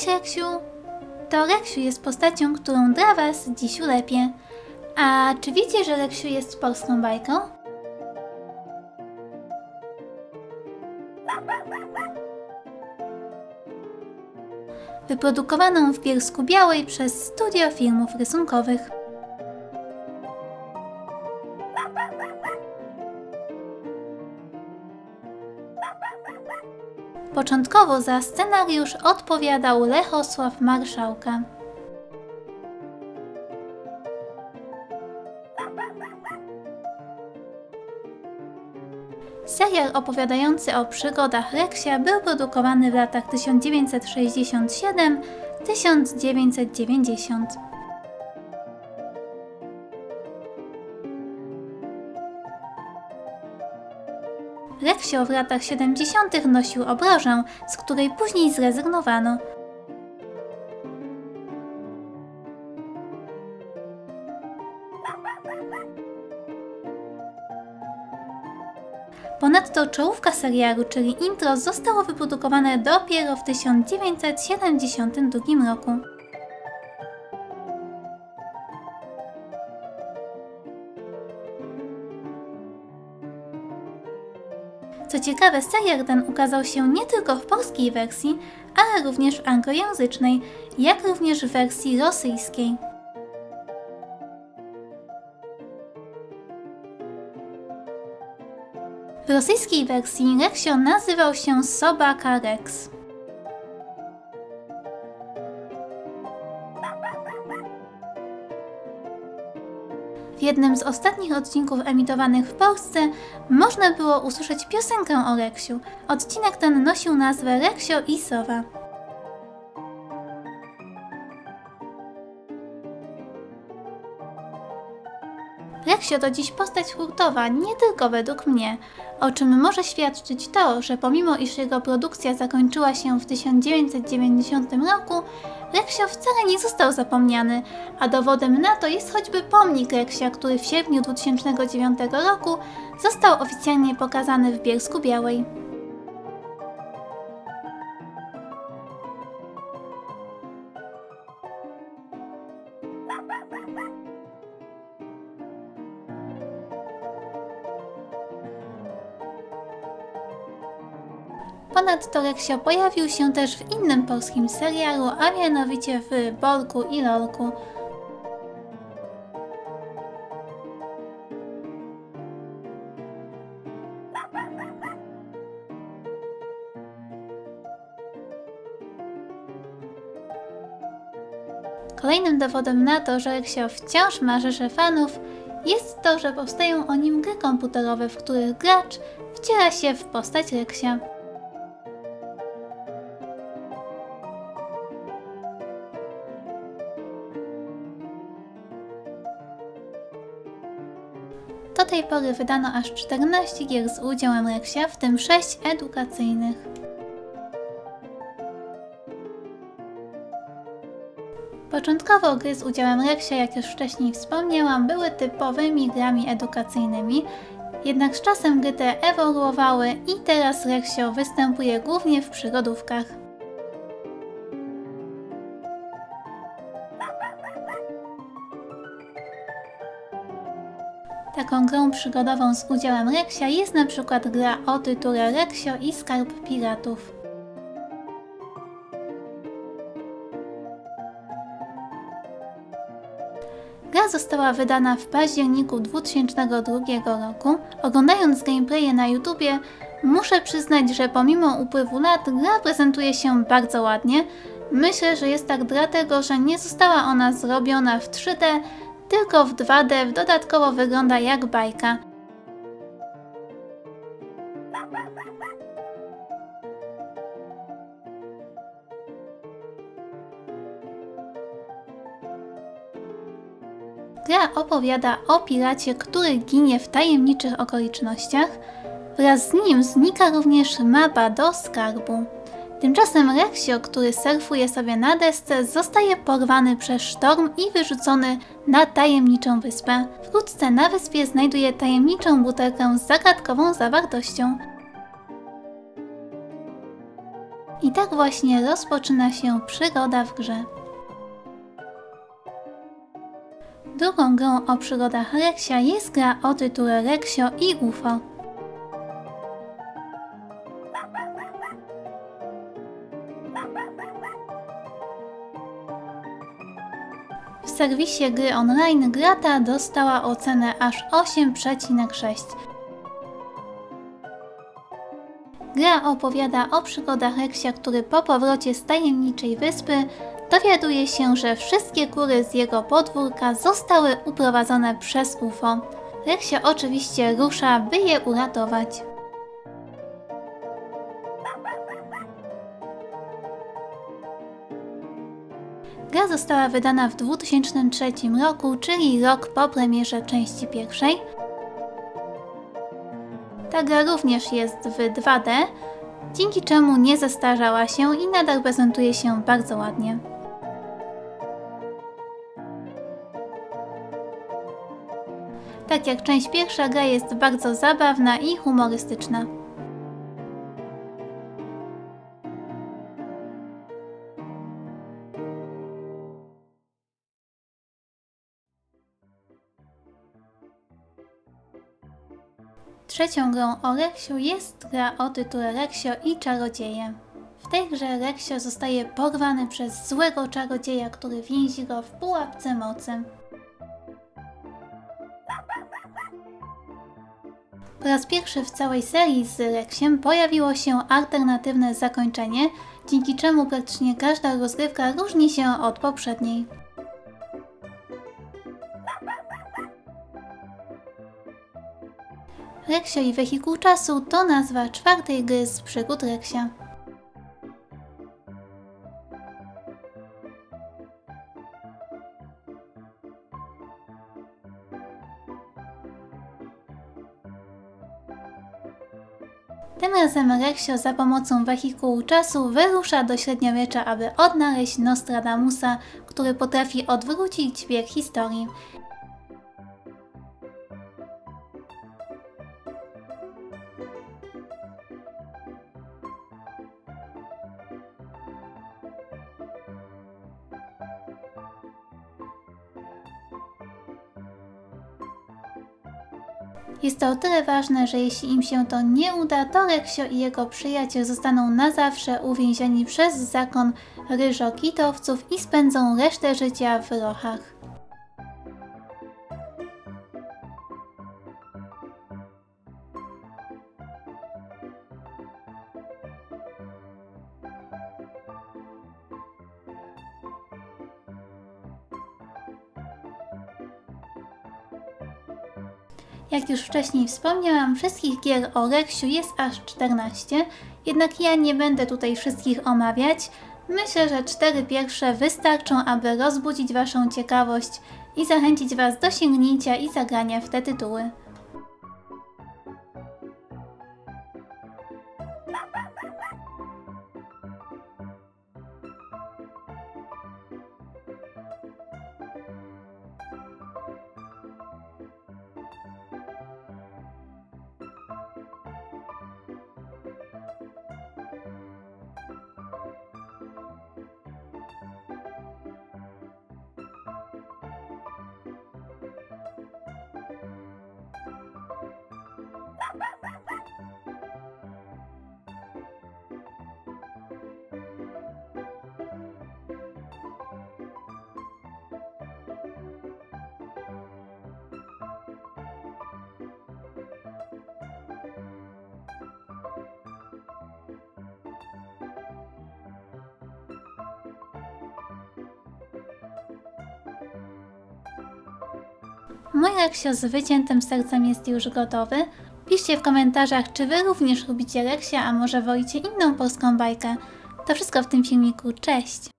Cześć Reksiu! To Reksiu jest postacią, którą dla Was dziś ulepię. A czy wiecie, że Reksiu jest polską bajką? Wyprodukowaną w Bielsku Białej przez Studio Filmów Rysunkowych. Początkowo za scenariusz odpowiadał Lechosław Marszałka. Serial opowiadający o przygodach Reksia był produkowany w latach 1967-1990. Reksio w latach 70. nosił obrożę, z której później zrezygnowano. Ponadto czołówka serialu, czyli intro, zostało wyprodukowane dopiero w 1972 roku. Ciekawe, serial ten ukazał się nie tylko w polskiej wersji, ale również w anglojęzycznej, jak również w wersji rosyjskiej. W rosyjskiej wersji Reksio nazywał się Sobaka Rex. W jednym z ostatnich odcinków emitowanych w Polsce można było usłyszeć piosenkę o Reksiu. Odcinek ten nosił nazwę Reksio i Sowa. Reksio to dziś postać hurtowa, nie tylko według mnie, o czym może świadczyć to, że pomimo iż jego produkcja zakończyła się w 1990 roku, Reksio wcale nie został zapomniany, a dowodem na to jest choćby pomnik Reksia, który w sierpniu 2009 roku został oficjalnie pokazany w Bielsku Białej. Ponadto Reksio pojawił się też w innym polskim serialu, a mianowicie w Bolku i Lolku. Kolejnym dowodem na to, że Reksio wciąż ma rzeszę fanów, jest to, że powstają o nim gry komputerowe, w których gracz wciela się w postać Reksia. Do tej pory wydano aż 14 gier z udziałem Reksia, w tym 6 edukacyjnych. Początkowo gry z udziałem Reksia, jak już wcześniej wspomniałam, były typowymi grami edukacyjnymi, jednak z czasem gry te ewoluowały i teraz Reksio występuje głównie w przygodówkach. Taką grą przygodową z udziałem Reksia jest na przykład gra o tytule Reksio i Skarb Piratów. Gra została wydana w październiku 2002 roku. Oglądając gameplaye na YouTubie, muszę przyznać, że pomimo upływu lat gra prezentuje się bardzo ładnie. Myślę, że jest tak dlatego, że nie została ona zrobiona w 3D, tylko w 2D dodatkowo wygląda jak bajka. Gra opowiada o piracie, który ginie w tajemniczych okolicznościach. Wraz z nim znika również mapa do skarbu. Tymczasem Reksio, który surfuje sobie na desce, zostaje porwany przez sztorm i wyrzucony na tajemniczą wyspę. Wkrótce na wyspie znajduje tajemniczą butelkę z zagadkową zawartością. I tak właśnie rozpoczyna się przygoda w grze. Drugą grą o przygodach Reksia jest gra o tytule Reksio i UFO. Serwisie gry online Grata dostała ocenę aż 8,6. Gra opowiada o przygodach Reksia, który po powrocie z tajemniczej wyspy dowiaduje się, że wszystkie kury z jego podwórka zostały uprowadzone przez UFO. Reksio oczywiście rusza, by je uratować. Gra została wydana w 2003 roku, czyli rok po premierze części pierwszej. Ta gra również jest w 2D, dzięki czemu nie zestarzała się i nadal prezentuje się bardzo ładnie. Tak jak część pierwsza, gra jest bardzo zabawna i humorystyczna. Trzecią grą o Reksiu jest gra o tytule Reksio i Czarodzieje. W tej grze Reksio zostaje porwany przez złego czarodzieja, który więzi go w pułapce mocy. Po raz pierwszy w całej serii z Reksiem pojawiło się alternatywne zakończenie, dzięki czemu praktycznie każda rozgrywka różni się od poprzedniej. Reksio i Wehikuł Czasu to nazwa czwartej gry z przygód Reksia. Tym razem Reksio za pomocą wehikułu czasu wyrusza do średniowiecza, aby odnaleźć Nostradamusa, który potrafi odwrócić bieg historii. Jest to o tyle ważne, że jeśli im się to nie uda, to Reksio i jego przyjaciel zostaną na zawsze uwięzieni przez zakon ryżokitowców i spędzą resztę życia w rochach. Jak już wcześniej wspomniałam, wszystkich gier o Reksiu jest aż 14, jednak ja nie będę tutaj wszystkich omawiać. Myślę, że cztery pierwsze wystarczą, aby rozbudzić Waszą ciekawość i zachęcić Was do sięgnięcia i zagrania w te tytuły. Mój Reksio z wyciętym sercem jest już gotowy. Piszcie w komentarzach, czy Wy również lubicie Reksia, a może wolicie inną polską bajkę. To wszystko w tym filmiku. Cześć!